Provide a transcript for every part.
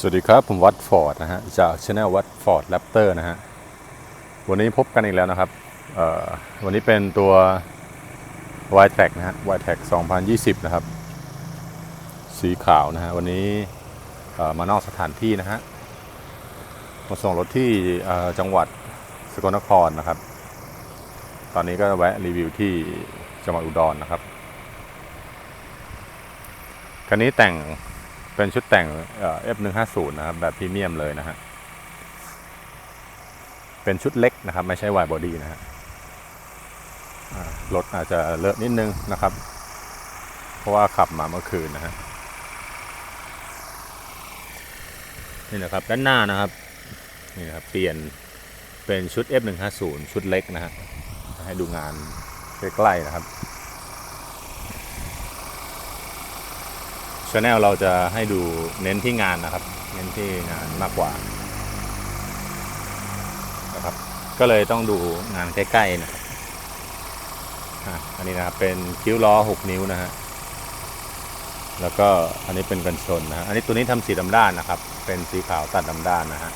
สวัสดีครับ ผมวัดฟอร์ดนะฮะจากช anel วัดฟอร์ดแรปเตอร์นะฮะวันนี้พบกันอีกแล้วนะครับวันนี้เป็นตัว y t e c นะฮะ y t e c 2020 นะครับ สีขาวนะฮะวันนี้มานอกสถานที่นะฮะมาส่งรถที่จังหวัดสกลนครนะครับ ตอนนี้ก็แวะรีวิวที่จังหวัดอุดรนะครับคันนี้แต่ง เป็นชุดแต่งเอ่อ F150 นะครับ แบบพรีเมียมเลยนะฮะ เป็นชุดเล็กนะครับ ไม่ใช่วายบอดี้นะฮะรถอาจจะเลอะนิดนึงนะครับ เพราะว่าขับมาเมื่อคืนนะฮะ นี่นะครับ ด้านหน้านะครับ นี่นะครับ เปลี่ยนเป็นชุด F150 ชุดเล็กนะฮะ ให้ดูงานใกล้ๆนะครับ ช anel เราจะให้ดูเน้นที่งานนะครับ เน้นที่งานมากกว่านะครับ ก็เลยต้องดูงานใกล้ๆนะครับอะอันนี้นะครับเป็นคิ้วล้อ 6 นิ้วนะฮะแล้วก็อันนี้เป็นกันชนนะฮะอันนี้ตัวนี้ทำสีดำด้านนะครับ เป็นสีขาวตัดดำด้านนะฮะ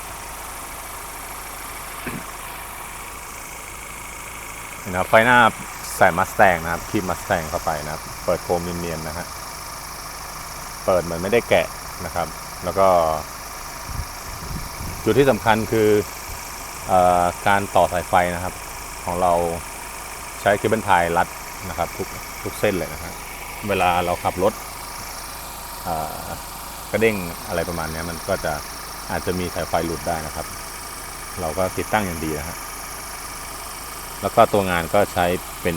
นี่นะครับไฟหน้าใส่มัสแตงนะครับคีบมัสแตงเข้าไปนะครับ เปิดโคมเนียนๆนะฮะ ปิดเหมือนไม่ได้แกะนะครับ แล้วก็ จุดที่สำคัญคืออการต่อสายไฟนะครับ ของเราใช้เคเบิลไทยรัดนะครับทุกทุกเส้นเลยนะครับเวลาเราขับรถกระเด้งอะไรประมาณนี้มันก็จะอาจจะมีสายไฟหลุดได้นะครับ เราก็ติดตั้งอย่างดีนะฮะแล้วก็ตัวงานก็ใช้เป็น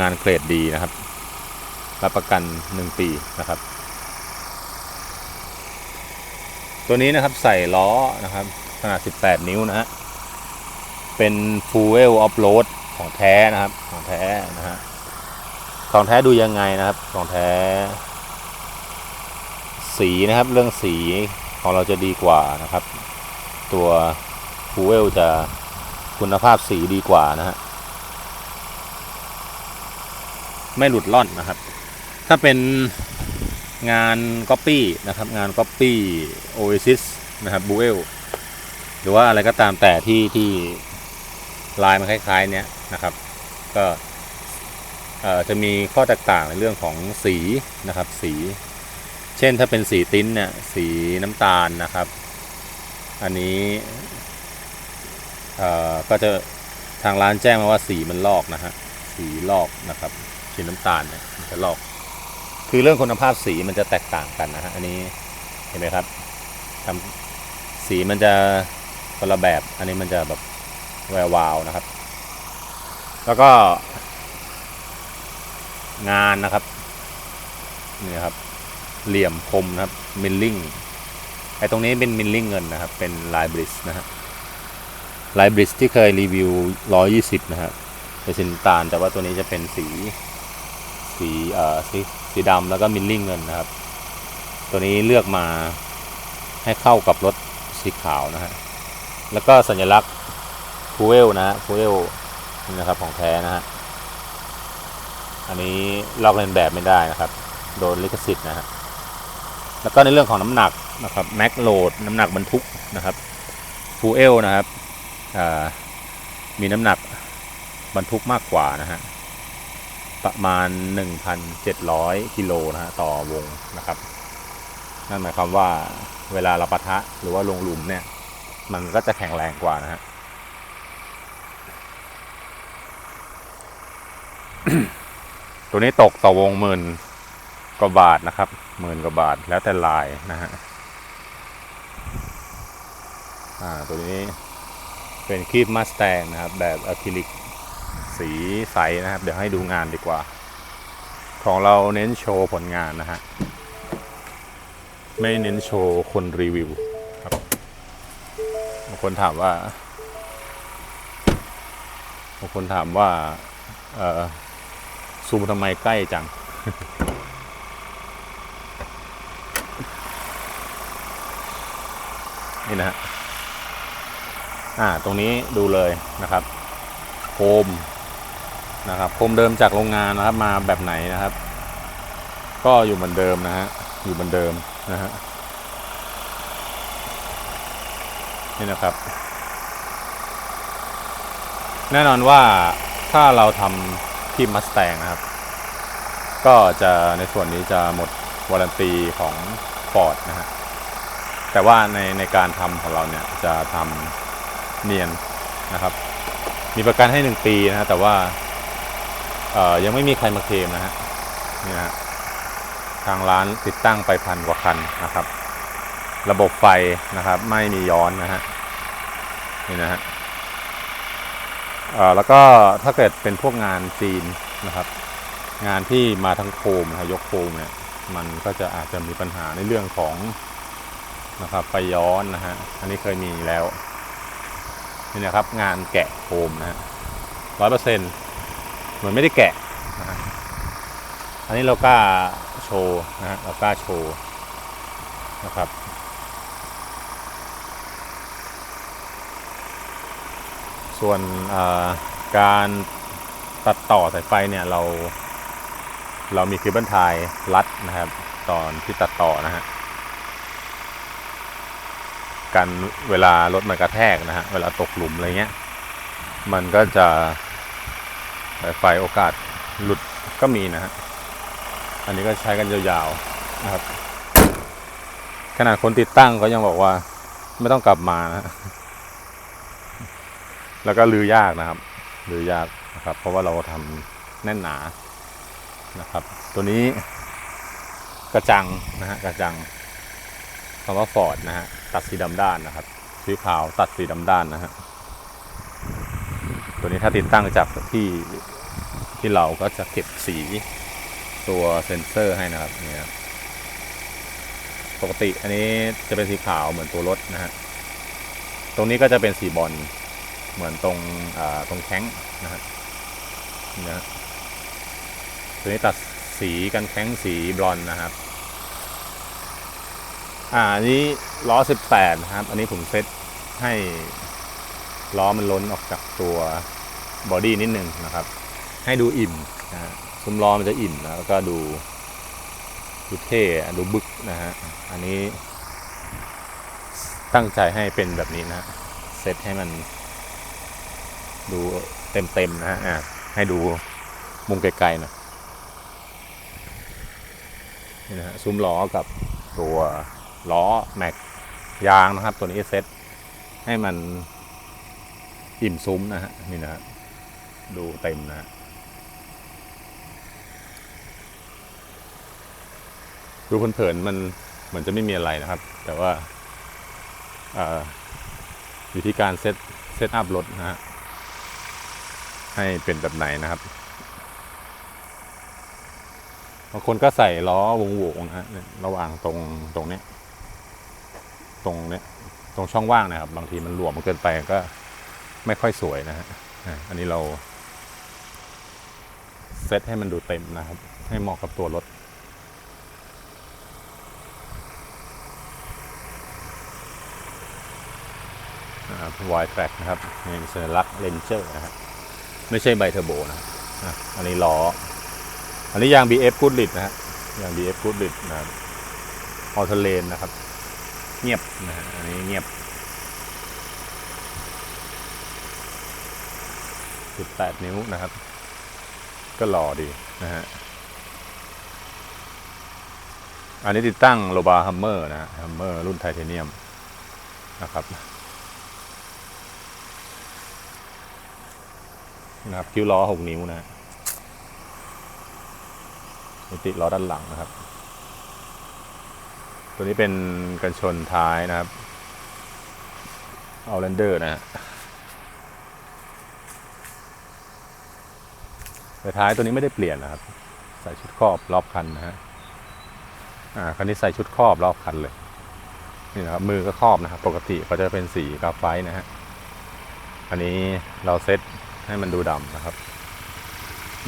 งานเกรดดีนะครับ รับประกัน 1 ปีนะครับ ตัวนี้นะครับใส่ล้อนะครับขนาด 18 นิ้วนะฮะ เป็น Fuel Off Road ของแท้นะครับ ของแท้นะฮะ ของแท้ดูยังไงนะครับ ของแท้ สีนะครับ เรื่องสีของเราจะดีกว่านะครับ ตัว Fuel จะคุณภาพสีดีกว่านะฮะ ไม่หลุดล่อนนะครับ ถ้าเป็นงานก๊อปปี้นะครับงานก๊อปปี้ Oasis นะครับ b u e l หรือว่าอะไรก็ตามแต่ที่ที่ลายมันคล้ายๆเนี้ยนะครับ ก็จะมีข้อแตกต่างในเรื่องของสีนะครับ สี เช่นถ้าเป็นสีติ้นเนี่ยสีน้ำตาลนะครับ อันนี้ก็จะทางร้านแจ้งมาว่าสีมันลอกนะฮะสีลอกนะครับสีน้ำตาลเนี่ยมันจะลอก คือเรื่องคุณภาพสีมันจะแตกต่างกันนะฮะอันนี้เห็นไหมครับทำสีมันจะคนละแบบอันนี้มันจะแบบแวววาวนะครับ แล้วก็ งานนะครับนี่ครับ เหลี่ยมคมนะครับมิลลิ่งไอ้ตรงนี้เป็นมิลลิ่งเงินนะครับ เป็นลายบริสนะฮะลายบริสที่เคยรีวิว 120 นะฮะเป็นสีน้ำตาลแต่ว่าตัวนี้จะเป็นสีสีเอ่อสี สีดำแล้วก็มิลลิ่งเงินนะครับ ตัวนี้เลือกมาให้เข้ากับรถสีขาวนะฮะแล้วก็สัญลักษณ์ฟูเอลนะฮะฟูเอลนี่นะครับของแท้นะฮะอันนี้ลอกเลียนแบบไม่ได้นะครับ โดนลิขสิทธิ์นะฮะแล้วก็ในเรื่องของน้ำหนักนะครับแม็กโหลดน้ำหนักบรรทุกนะครับฟูเอลนะครับมีน้ำหนักบรรทุกมากกว่านะฮะ ประมาณ 1,700 กิโลนะฮะต่อวงนะครับ นั่นหมายความว่าเวลาเราปะทะหรือว่าลงหลุมเนี่ย มันก็จะแข็งแรงกว่านะฮะตัวนี้ตกต่อวงหมื่นกว่าบาทนะครับหมื่นกว่าบาทแล้วแต่ลายนะฮะอ่าตัวนี้เป็นคีบมาสแตงนะครับ แบบอะคริลิก สีใสนะครับ เดี๋ยวให้ดูงานดีกว่า ของเราเน้นโชว์ผลงานนะฮะ ไม่เน้นโชว์คนรีวิวครับบางคนถามว่าบางคนถามว่าเออซูมทำไมใกล้จัง นี่นะฮะอ่า ตรงนี้ดูเลยนะครับโคม นะครับโคมเดิมจากโรงงานนะครับมาแบบไหนนะครับ ก็อยู่เหมือนเดิมนะฮะอยู่เหมือนเดิมนะฮะนี่นะครับ แน่นอนว่าถ้าเราทำที่มัสแตงนะครับ ก็จะในส่วนนี้จะหมดวารันตีของฟอร์ดนะฮะแต่ว่าในในการทำของเราเนี่ยจะทำเนียนนะครับ มีประกันให้หนึ่งปีนะฮะแต่ว่า ยังไม่มีใครมาเคลมนะฮะนี่ฮะทางร้านติดตั้งไปพันกว่าคันนะครับ ระบบไฟนะครับ ไม่มีย้อนนะฮะนี่นะฮะแล้วก็ถ้าเกิดเป็นพวกงานจีนนะครับ งานที่มาทั้งโคมนะฮะยกโคมเนี่ยมันก็จะอาจจะมีปัญหาในเรื่องของนะครับไฟย้อนนะฮะอันนี้เคยมีแล้วนี่นะครับงานแกะโคมนะฮะร้อยเปอร์เซ็นต์ เหมือนไม่ได้แกะ อันนี้เรากล้าโชว์นะฮะเรากล้าโชว์นะครับส่วนการตัดต่อสายไฟเนี่ยเรา เรามีคลิปบันทายรัดนะครับ ตอนที่ตัดต่อนะฮะกันเวลารถมันกระแทกนะฮะเวลาตกหลุมอะไรเงี้ยมันก็จะ ไฟโอกาสหลุดก็มีนะฮะ อันนี้ก็ใช้กันยาวๆนะครับ ขนาดคนติดตั้งก็ยังบอกว่าไม่ต้องกลับมานะแล้วก็ลือยากนะครับ ลือยากนะครับ เพราะว่าเราทำแน่นหนานะครับ ตัวนี้กระจังนะฮะกระจังคำว่าฟอร์ดนะฮะตัดสีดำด้านนะครับสีขาวตัดสีดำด้านนะฮะ ตัวนี้ถ้าติดตั้งจากที่ที่เราก็จะเก็บสีตัวเซ็นเซอร์ให้นะครับเนี่ยปกติอันนี้จะเป็นสีขาวเหมือนตัวรถนะฮะตรงนี้ก็จะเป็นสีบอลเหมือนตรงตรงแข้งนะฮะนี่นะตัวนี้ตัดสีกันแข้งสีบลอนนะครับอ่าอันนี้ล้อ 18 นะครับ อันนี้ผมเซตให้ ล้อมันล้นออกจากตัวบอดี้นิดนึงนะครับ ให้ดูอิ่มนะซุ้มล้อมันจะอิ่มนะแล้วก็ดูดูเท่ดูบึกนะฮะอันนี้ ตั้งใจให้เป็นแบบนี้นะฮะเซตให้มัน ดูเต็มๆนะฮะให้ดูมุมไกลๆน่อยนี่นะฮะซุ้มล้อกับตัวล้อแม็กยางนะครับ ตัวนี้เซตให้มัน อิ่มซุ้มนะฮะนี่นะฮะดูเต็มนะฮะดูเพลินๆมันเหมือนจะไม่มีอะไรนะครับ แต่ว่าอ่าอยู่ที่การเซตเซตอัพรถนะฮะให้เป็นแบบไหนนะครับบางคนก็ใส่ล้อวงโหวงนะฮะระหว่างตรงตรงเนี้ยตรงเนี้ยตรงช่องว่างนะครับ บางทีมันหลวมมันเกินไปก็ ไม่ค่อยสวยนะฮะอันนี้เราเซตให้มันดูเต็มนะครับ ให้เหมาะกับตัวรถวายแทร็กนะครับนี่สัญลักษณ์เลนเจอร์นะครับไม่ใช่ใบเทอร์โบนะอะอันนี้ล้อ อันนี้ยาง BF กูดลิดนะฮะยาง BF กูดลิดนะครับออเทเลนนะครับ เงียบนะฮะอันนี้เงียบ 18นิ้วนะครับ ก็หล่อดีนะฮะ อันนี้ติดตั้งโลบาฮัมเมอร์นะฮะฮัมเมอร์รุ่นไทเทเนียมนะครับนะครับคิ้วล้อ 6 นิ้วนะฮะมิติล้อด้านหลังนะครับ ตัวนี้เป็นกันชนท้ายนะครับเอาแลนเดอร์นะฮะ แต่ท้ายตัวนี้ไม่ได้เปลี่ยนนะครับ ใส่ชุดครอบรอบคันนะฮะอ่าคันนี้ใส่ชุดครอบรอบคันเลยนี่นะครับมือก็ครอบนะครับ ปกติเขาจะเป็นสีกราฟไฟต์นะฮะอันนี้เราเซตให้มันดูดำนะครับ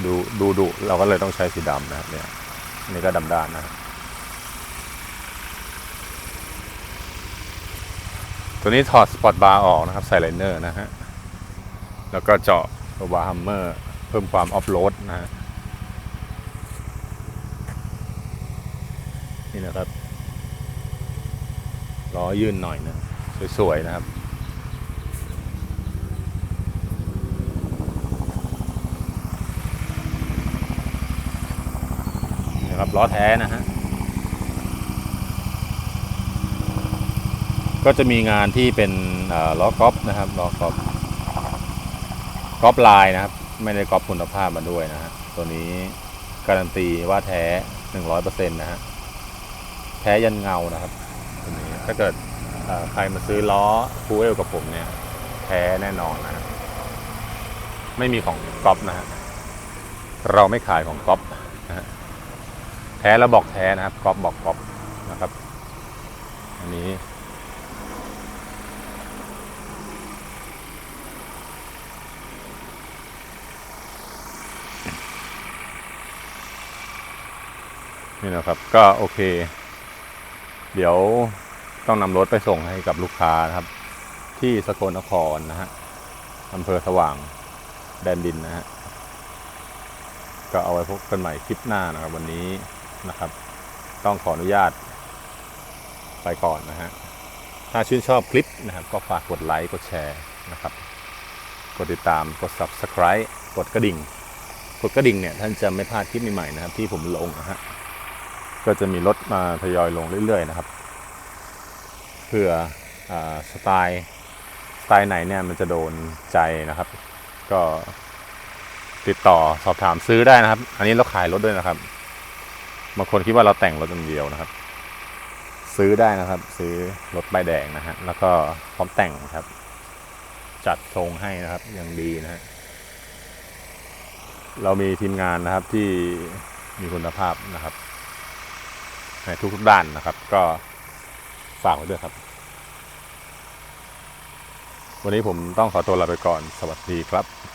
ดูดูดุเราก็เลยต้องใช้สีดำนะครับ เนี่ยนนี้ก็ดำด้านนะครับตัวนี้ถอดสปอตบาร์ออกนะครับ ใส่ไลเนอร์นะฮะ แล้วก็เจาะตัวบาร์ฮัมเมอร์ เพิ่มความออฟโรดนะฮะนี่นะครับล้อยื่นหน่อยนะสวยๆนะครับนี่ครับล้อแท้นะฮะก็จะมีงานที่เป็นล้อกอล์ฟนะครับล้อกอล์ฟกอล์ฟลายนะครับ ไม่ได้กอล์ฟคุณภาพมาด้วยนะฮะตัวนี้การันตีว่าแท้หนึ่งร้อยเปอร์เซ็นต์นะฮะแท้ยันเงานะครับตัวนี้ถ้าเกิดใครมาซื้อล้อฟูเอลกับผมเนี่ย แท้แน่นอนนะฮะไม่มีของกอล์ฟนะฮะเราไม่ขายของกอล์ฟนะฮะแท้แล้วบอกแท้นะครับกอล์ฟบอกกอล์ฟนะครับ อันนี้ นี่นะครับ ก็โอเค เดี๋ยวต้องนำรถไปส่งให้กับลูกค้านะครับ ที่สกลนครนะฮะอำเภอสว่างแดนดินนะฮะก็เอาไว้พบกันใหม่คลิปหน้านะครับ วันนี้นะครับ ต้องขออนุญาตไปก่อนนะฮะถ้าชื่นชอบคลิปนะครับ ก็ฝากกดไลค์กดแชร์นะครับ กดติดตามกด subscribe กดกระดิ่ง กดกระดิ่งเนี่ยท่านจะไม่พลาดคลิปใหม่ๆนะครับ ที่ผมลงนะฮะ ก็จะมีรถมาทยอยลงเรื่อยๆนะครับ เพื่ออสไตล์สไตล์ไหนเนี่ยมันจะโดนใจนะครับ ก็ติดต่อสอบถามซื้อได้นะครับ อันนี้เราขายรถด้วยนะครับบางคนคิดว่าเราแต่งรถอย่างเดียวนะครับ ซื้อได้นะครับ ซื้อรถใบแดงนะฮะแล้วก็พร้อมแต่งครับ จัดทรงให้นะครับอย่างดีนะฮะเรามีทีมงานนะครับที่มีคุณภาพนะครับ ในทุกๆด้านนะครับ ก็ฝากไว้ด้วยครับ วันนี้ผมต้องขอตัวลาไปก่อนสวัสดีครับ